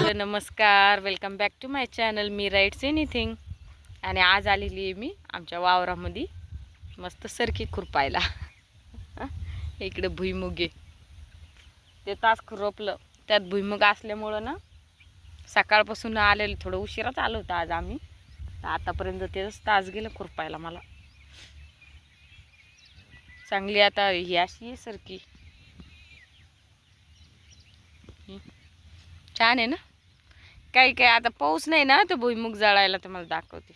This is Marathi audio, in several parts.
हॅलो नमस्कार. Welcome back to my channel me writes anything आणि आज आलेली आहे मी आमच्या वावरामध्ये. मस्त सरकी खुरपायला हं? इकडे भुईमुगे ते तास खुरपलं त्यात भुईमुग असल्यामुळं ना सकाळपासून आलेलं थोडं उशिराच आलो होतं आज आम्ही. आतापर्यंत तेच तास गेलं खुरपायला मला. चांगली आता ही अशी आहे सरकी. छान आहे ना? काही काही आता पाऊस नाही ना तर भुईमुग जळायला तर मला दाखवते.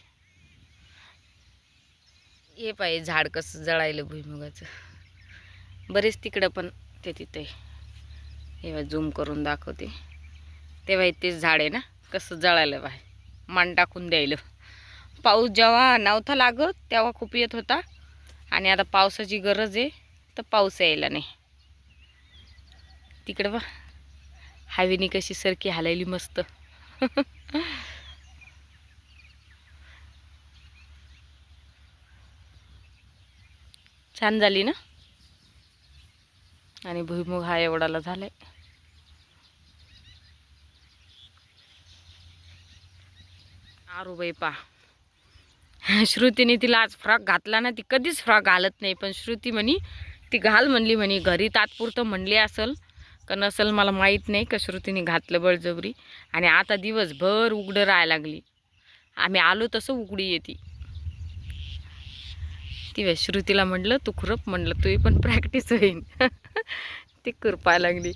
हे पाहिजे झाड कसं जळायलं भुईमुगाचं. बरेच तिकडं पण ते तिथे. हे झूम करून दाखवते. तेव्हा तेच झाड आहे ना कसं जळायलं बाय मान टाकून द्यायलं. पाऊस जेव्हा नव्हता लागत तेव्हा खूप येत होता. आणि आता पावसाची गरज आहे तर पाऊस यायला नाही. तिकडं बा हायवेनी कशी सरकी हालायली मस्त. छान झाली ना? आणि भुईमुग हा एवढाला झालाय. आरूबाई पा. श्रुतीने तिला आज फ्रॉक घातला ना ती कधीच फ्रॉक घालत नाही पण श्रुती म्हणी ती घाल म्हणली म्हणे घरी तात्पुरतं म्हणली असल का नसल मला माहीत नाही का श्रुतीने घातलं बळजबरी. आणि आता दिवसभर उघडं राहायला लागली. आम्ही आलो तसं उघडी येते. ती श्रुतीला म्हटलं तू खुरप म्हणलं तुही पण प्रॅक्टिस होईन. ती खुरपायला लागली.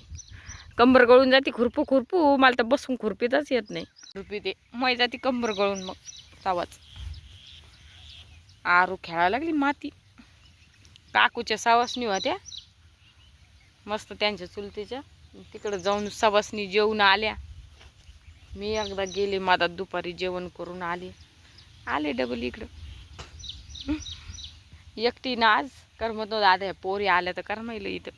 कंबर गळून जाते खुरपू खुरपू. मला तर बसून खुरपीतच येत नाही. खुरपी ते. मै जाते कंबर गळून मग सावाच आरू खेळायला लागली माती. काकूच्या सावासनी होत्या. मस्त त्यांच्या चुलतीच्या. तिकडं जाऊन सवासनी जेवून आल्या. मी एकदा गेले मादात दुपारी जेवण करून आले. आले डबल इकडं. एकटी ना आज करमत नव्हतं आता ह्या पोरी आल्या तर करमायलं इथं.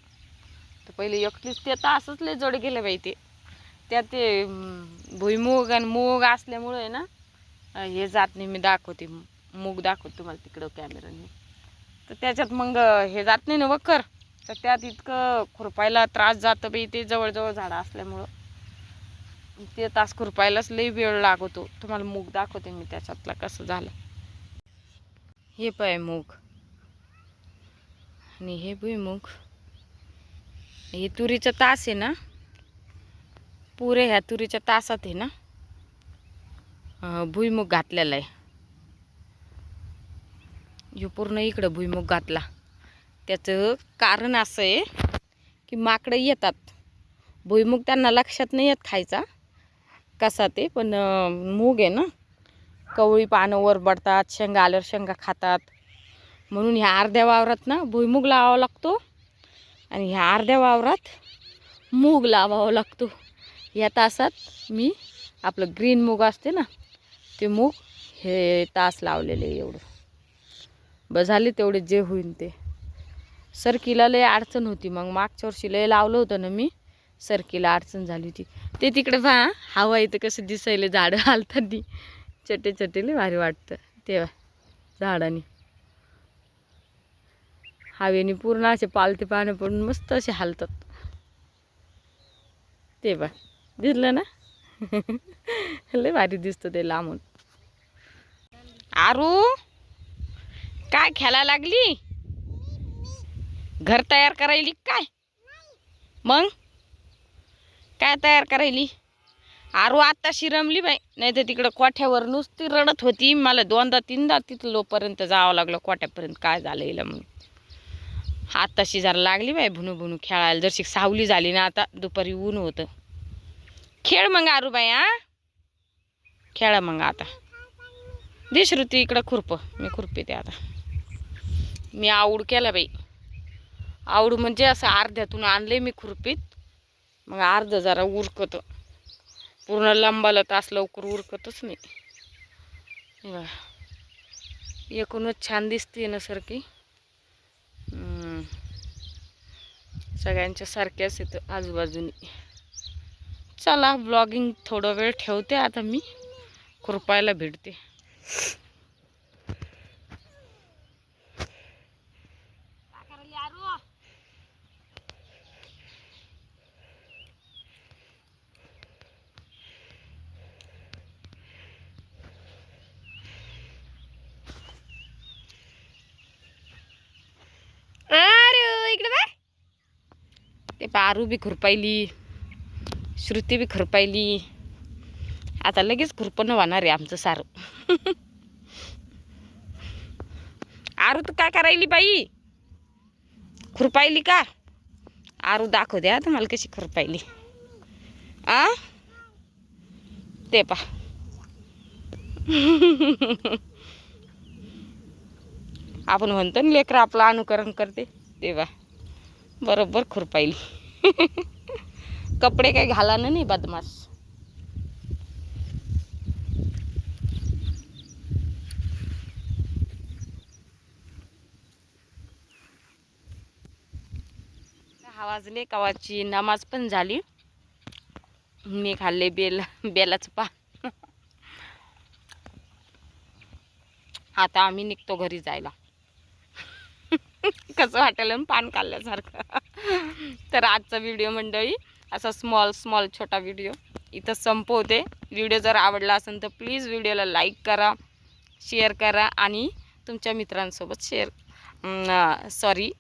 तर पहिले एकटीच ते तर असंच लय जड गेलं बाई ते. त्यात ते अं, भुईमुग आणि मूग असल्यामुळं आहे ना हे जात नाही मी दाखवते मूग दाखवते तुम्हाला तिकडं कॅमेराने तर त्याच्यात मग हे जात नाही ना वखर. तर त्यात इतकं खुरपायला त्रास जातं बाई ते जवळजवळ झाडं असल्यामुळं. ते तास खुरपायलाच लई वेळ लागतो. तुम्हाला मूग दाखवते मी त्याच्यातला कसं झालं. हे पाय मूग. आणि हे भुईमूग हे तुरीचं तास आहे ना? पुरे ह्या तुरीच्या तासात आहे ना? अं, भुईमुग घातलेला आहे. हे पूर्ण इकडं भुईमूग घातला. त्याचं कारण असं आहे की माकडं येतात. भुईमुग त्यांना लक्षात नाही येत खायचा. कसा ते पण मूग आहे ना कवळी पानं वर पडतात शेंगा आल्यावर शेंगा खातात. म्हणून ह्या अर्ध्या वावरात ना भुईमुग लावावा लागतो आणि ह्या अर्ध्या वावरात मूग लावावा लागतो. या तासात मी आपलं ग्रीन मूग असते ना ते मूग हे तास लावलेले एवढं. ब झाले तेवढे जे होईन ते. सरकीला लय अडचण होती. मग मागच्या वर्षी लय लावलं होतं ना मी. सरकीला अडचण झाली होती. ते तिकडे पहा हवा इथं कसं दिसायले झाडं हालतात चटे चटेले भारी वाटतं. तेव्हा झाडांनी. हवेने पूर्ण असे पालते पानं पडून मस्त असे हालतात. ते बा दिसलं ना? लय भारी दिसतं ते लांबून. आरू काय खेळायला लागली? घर तयार करायली काय? मग? काय तयार करायली? आरू आत्ताशी रमली बाई. नाही तर तिकडं कोठ्यावर नुसती रडत होती. मला दोनदा तीनदा तिथलोपर्यंत जावं लागलं. कोठ्यापर्यंत काय झालं हिला म्हणून आत्ताशी जरा लागली बाई भुनू भुनू खेळायला. जरशी सावली झाली ना आता दुपारी ऊन होतं. खेळ मग आरू बाई हा? खेळा मग आता. दे ती इकडं खुरपं. मी खुरपी ते आता. मी आवड केला बाई. आवड म्हणजे असं अर्ध्यातून आणले मी खुरपीत. मग अर्ध जरा उरकत. पूर्ण लंबाला तास लवकर उरकतच नाही. एकूणच छान दिसते ना सारखी. सगळ्यांच्या सारख्याच येतं आजूबाजूनी. चला ब्लॉगिंग थोडा वेळ ठेवते आता मी. खुरपायला भेटते. पारू बी खुरपायली श्रुती बी खुरपायली. आता लगेच खुरपणं होणार आहे आमचं सारं. आरू तर काय करायली बाई? खुरपायली का? आरू दाखव द्या तुम्हाला कशी खुरपायली. आ? ते पा. आपण म्हणतो ना लेकरं आपलं अनुकरण करते तेव्हा. बरोबर खुरपायली. कपडे काही घाला ना नाही बदमाश. दहा वाजले कवाची नमाज पण झाली. मी खाल्ले बेल बेलाचं पान आता आम्ही निघतो घरी जायला. कसं वाटेल पान खाल्ल्यासारखं तर आजचा व्हिडिओ मंडळी असा स्मॉल स्मॉल छोटा व्हिडिओ इथं संपवते. व्हिडिओ जर आवडला असेल तर प्लीज व्हिडिओला लाईक करा शेअर करा आणि तुमच्या मित्रांसोबत शेअर सॉरी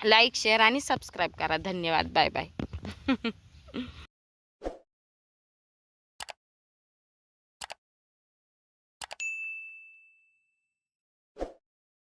लाईक शेअर आणि सबस्क्राईब करा. धन्यवाद. Bye bye